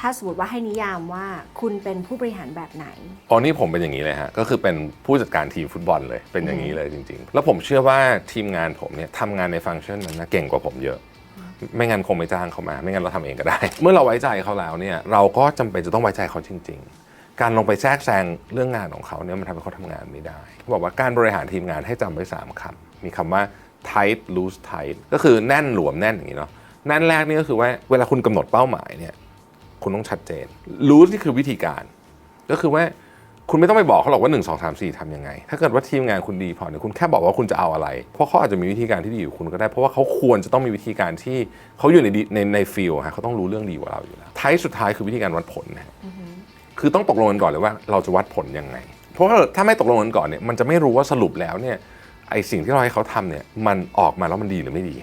ถ้าสมมติว่าให้นิยามว่าคุณเป็นผู้บริหารแบบไหน อ๋อนี่ผมเป็นอย่างนี้เลยฮะ ก็คือเป็นผู้จัดการทีมฟุตบอลเลย เป็นอย่างนี้เลยจริง ๆ แล้วผมเชื่อว่าทีมงานผมเนี่ยทำงานในฟังก์ชันนั้นนะเก่งกว่าผมเยอะ ไม่งั้นคงไม่จ้างเขามา ไม่งั้นเราทำเองก็ได้ เมื่อเราไว้ใจเขาแล้วเนี่ยเราก็จำเป็นจะต้องไว้ใจเขาจริง ๆ การลงไปแทรกแซงเรื่องงานของเขาเนี่ยมันทำให้เขาทำงานไม่ได้เขาบอกว่าการบริหารทีมงานให้จำไว้สามคำมีคำว่า tight loose tight ก็คือแน่นหลวมแน่นอย่างนี้เนาะแน่นแรกนี่ก็คือว่าเวลาคุณกำหนดเป้าหมายเนี่ย คุณต้องชัดเจน loose นี่คือวิธีการ ก็คือว่าคุณไม่ต้องไปบอกเขาหรอกว่า 1 2 3 4ทำยังไง ถ้าเกิดว่าทีมงานคุณดีพอเนี่ยคุณแค่บอกว่าคุณจะเอาอะไร เพราะเขาอาจจะมีวิธีการที่ดีอยู่าคุณก็ได้ เพราะว่าเขาควรจะต้องมีวิธีการที่เขาอยู่ในดีในในฟิลฮะเขาต้องรู้เรื่องดีกว่าเราอยู่แล้วท้ายสุดท้ายคือวิธีการวัดผลนะฮะคือต้องตกลงกันก่อนเลยว่าเราจะวัดผลยังไง เพราะว่าถ้าไม่ตกลงกันก่อนเนี่ยมันจะไม่รู้ว่าสรุปแล้วเนี่ยไอสิ่งที่เราให้เขาทำเนี่ยมันออกมาแล้วมันดีหรือไม่ดีห